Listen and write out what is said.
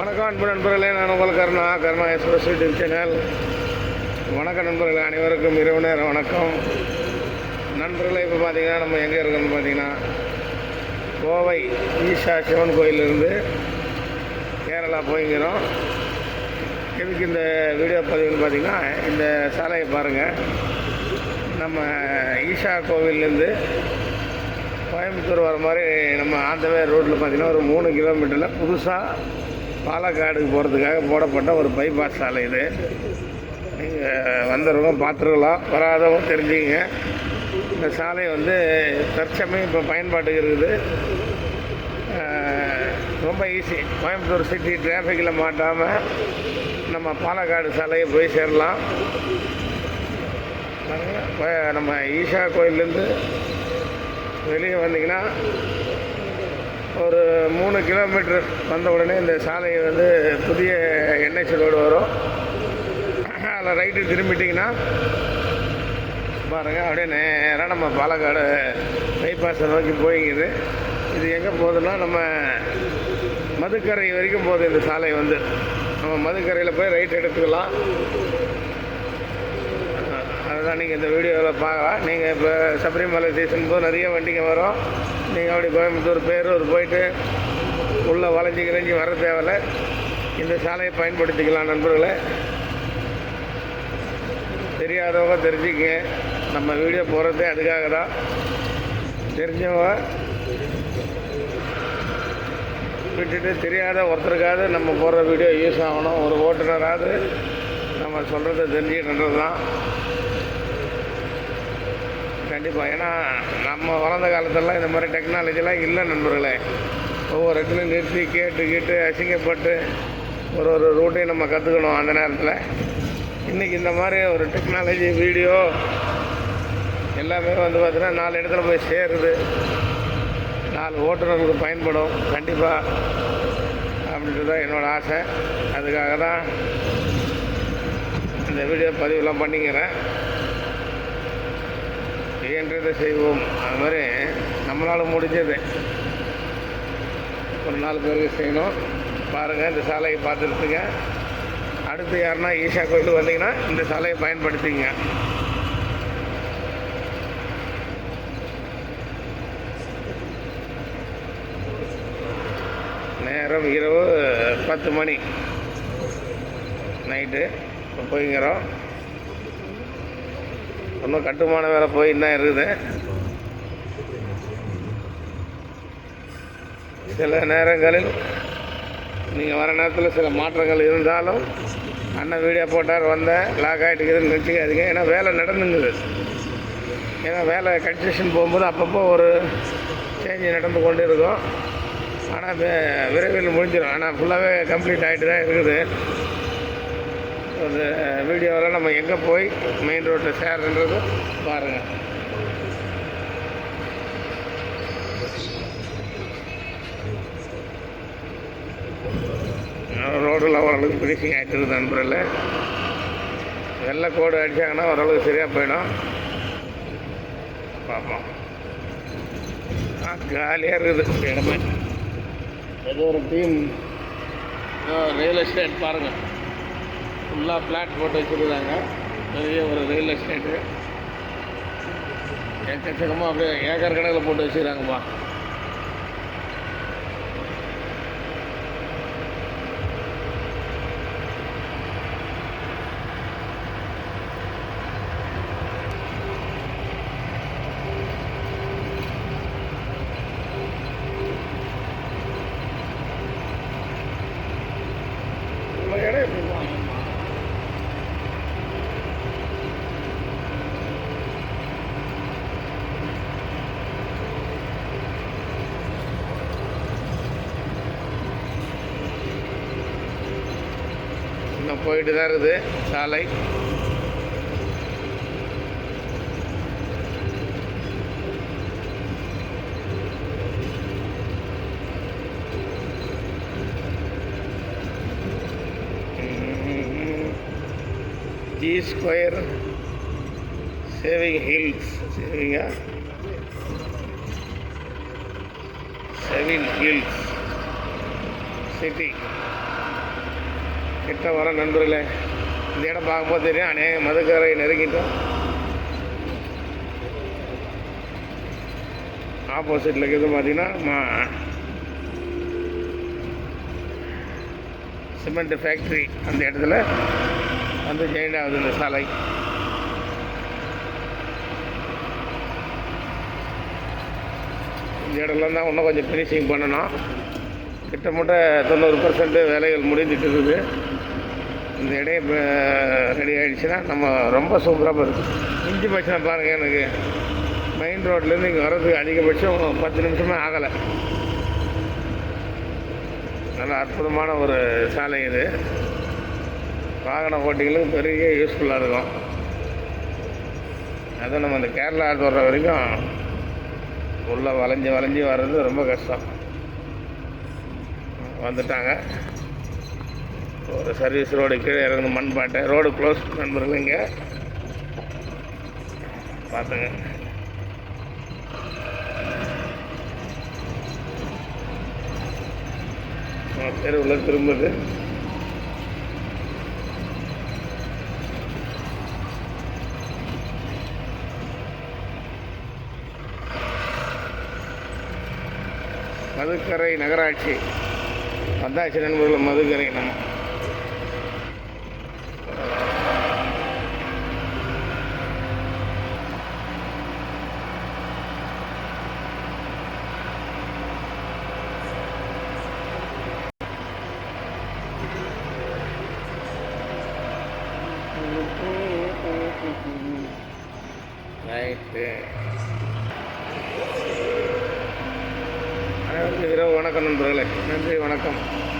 வணக்கம் அன்பு நண்பர்களே நான் உங்கள் Karuna Karuna express YouTube channel. வணக்கம் நண்பர்களே அனைவருக்கும் இரவு நேரம் வணக்கம். நண்பர்களே இப்போ பார்த்தீங்கன்னா நம்ம எங்கே இருக்கோம்னு பார்த்தீங்கன்னா கோவை ஈஷா சிவன் கோயிலிருந்து கேரளா போய்க்கிறோம். எதுக்கு இந்த வீடியோ பதிவுன்னு பார்த்தீங்கன்னா இந்த சாலையை பாருங்கள் நம்ம ஈஷா கோவில்லேருந்து கோயம்புத்தூர் வர மாதிரி நம்ம ஆந்தவே ரோட்டில் பார்த்தீங்கன்னா ஒரு மூணு கிலோமீட்டரில் புதுசாக பாலக்காடுக்கு போகிறதுக்காக போடப்பட்ட ஒரு பைபாஸ் சாலை இது. நீங்கள் வந்தவங்க பார்த்துருக்கலாம். வராதவங்க தெரிஞ்சுங்க இந்த சாலை வந்து தற்சமயம் இப்போ பயன்பாட்டுக்கு இருக்குது. ரொம்ப ஈஸி கோயம்புத்தூர் சிட்டி டிராஃபிக்கில் மாட்டாமல் நம்ம பாலக்காடு சாலையை போய் சேரலாம். நம்ம ஈஷா கோயிலேருந்து வெளியே வந்தீங்கன்னா ஒரு மூணு கிலோமீட்டர் வந்த உடனே இந்த சாலை வந்து புதிய என்எச் ரோடு வரும். அதில் ரைட்டு திரும்பிட்டிங்கன்னா பாருங்கள் அப்படியே நேராக நம்ம பாலக்காடு பைபாஸை நோக்கி போய்க்குது. இது எங்கே போகுதுன்னா நம்ம மதுக்கரை வரைக்கும் போகுது இந்த சாலை வந்து. நம்ம மதுக்கரையில் போய் ரைட் எடுத்துக்கலாம். அதுதான் நீங்கள் இந்த வீடியோவில் பார்க்கலாம். நீங்கள் இப்போ சபரிமலை சீசன் போது நிறைய வண்டிங்க வரும். நீங்கள் அப்படி கோயம்புத்தூர் பேரூர் போயிட்டு உள்ளே வளைஞ்சி கிளைஞ்சி வர தேவையில்ல. இந்த சாலையை பயன்படுத்திக்கலாம் நண்பர்களே. தெரியாதவங்க தெரிஞ்சுக்கங்க. நம்ம வீடியோ போகிறதே அதுக்காக தான். தெரிஞ்சவங்க விட்டுட்டு தெரியாத ஒருத்தருக்காவது நம்ம போடுற வீடியோ யூஸ் ஆகணும். ஒரு ஓட்டுநராவது நம்ம சொல்கிறத தெரிஞ்சுக்கிட்டுன்றது தான் கண்டிப்பாக ஏன்னா நம்ம வளர்ந்த காலத்தெல்லாம் இந்த மாதிரி டெக்னாலஜிலாம் இல்லை நண்பர்களே. ஒவ்வொரு இடத்துலையும் நிறுத்தி கேட்டு கேட்டு அசிங்கப்பட்டு ஒரு ஒரு ரூட்டையும் நம்ம கற்றுக்கணும் அந்த நேரத்தில். இன்றைக்கி இந்த மாதிரி ஒரு டெக்னாலஜி வீடியோ எல்லாமே வந்து பார்த்தீங்கன்னா நாலு இடத்துல போய் சேருது. நாலு ஓட்டுநர்களுக்கு பயன்படும். கண்டிப்பாக அப்படின்றது தான் என்னோடய ஆசை. அதுக்காக தான் இந்த வீடியோ பதிவுலாம் பண்ணிக்கிறேன். இயன்றதை செய்வோம். அது மாதிரி நம்மளால் முடிஞ்சது. ஒரு நாலு பேருக்கு செய்யணும். பாருங்கள் இந்த சாலையை பார்த்துருக்குங்க. அடுத்து யாருன்னா ஈஷா கோயிலுக்கு வந்தீங்கன்னா இந்த சாலையை பயன்படுத்திங்க. நேரம் இரவு பத்து மணி. நைட்டு இப்போ போய்ங்கிறோம் இன்னும் கட்டுமான வேலை போயின்னு தான் இருக்குது. சில நேரங்களில் நீங்கள் வர நேரத்தில் சில மாற்றங்கள் இருந்தாலும் அண்ணன் வீடியோ போட்டார் வந்தேன் லாக் ஆகிட்டுக்குதுன்னு நினச்சிக்காதீங்க ஏன்னா வேலை நடந்துங்குது. ஏன்னா வேலை கன்ஸ்ட்ரக்ஷன் போகும்போது அப்பப்போ ஒரு சேஞ்ச் நடந்து கொண்டு இருக்கும். ஆனால் விரைவில் முடிஞ்சிடும் ஆனால் ஃபுல்லாகவே கம்ப்ளீட் ஆகிட்டு தான் இருக்குது. அந்த வீடியோவில் நம்ம எங்கே போய் மெயின் ரோட்டில் சேருன்றது பாருங்கள் ரோடெல்லாம் ஓரளவுக்கு ஃபினிஷிங் ஆகிட்டு இருக்குது நண்பரில் வெள்ளை கோடு அடித்தாங்கன்னா ஓரளவுக்கு சரியாக போயிடும். பார்ப்போம். ஆ காலியாக இருக்குது. இடமே. ஏதோ ஒரு டீம் ரியல் எஸ்டேட் பாருங்கள் ஃபுல்லாக ஃப்ளாட் போட்டு வச்சுருந்தாங்க பெரிய ஒரு ரியல் எஸ்டேட்டு எக்கச்சக்கமாக அப்படியே ஏக்கர் கணக்கில் போட்டு வச்சுருக்காங்கப்பா நம்ம இடம் எப்படிப்பா இன்னும் போயிட்டு தான் இருக்குது சாலை. ஜி ஸ்கொயர் சேவிங் ஹில்ஸ் சேவிங்கா சேவிங் ஹில்ஸ் சிட்டி கிட்ட வர நண்பர்களே இந்த இடம் பார்க்கும்போது தெரியும் அநேக மதுக்கரை நெருங்கிட்டோம். ஆப்போசிட்டில் இருக்கிறது பார்த்தீங்கன்னா மா- சிமெண்ட் ஃபேக்ட்ரி அந்த இடத்துல வந்து ஜெயின் ஆகுது இந்த சாலை. இந்த இடம்லாம் தான் இன்னும் கொஞ்சம் ஃபினிஷிங் பண்ணணும். கிட்டத்தட்ட தொண்ணூறு பர்சன்ட் வேலைகள் முடிஞ்சிட்டு இருக்குது. இந்த இடையே இப்போ ரெடி ஆகிடுச்சுன்னா நம்ம ரொம்ப சூப்பராக இருக்கும் இஞ்சி பட்சம் பாருங்கள் எனக்கு. மெயின் ரோட்லேருந்து இங்கே வர்றதுக்கு அதிகபட்சம் பத்து நிமிஷமே ஆகலை. நல்ல அற்புதமான ஒரு சாலை இது. வாகன ஓட்டிகளுக்கு பெரிய யூஸ்ஃபுல்லாக இருக்கும். அதுவும் நம்ம இந்த கேரளா வர்ற வரைக்கும் உள்ளே வளைஞ்சு வளைஞ்சு வர்றது ரொம்ப கஷ்டம். வந்துட்டாங்க. ஒரு சர்வீஸ் ரோடு கீழே இறங்கு மண்பாட்டை. ரோடு க்ளோஸ் நண்பர்கள் இங்கே. பார்த்துங்க தெருவுள்ள திரும்புது. மதுக்கரை நகராட்சி. வந்தாச்சு நண்பர்கள் மதுக்கரை. நம்ம ரைட்டு அனைவருக்கும் இரவு வணக்கம் நண்பர்களே. நன்றி வணக்கம்.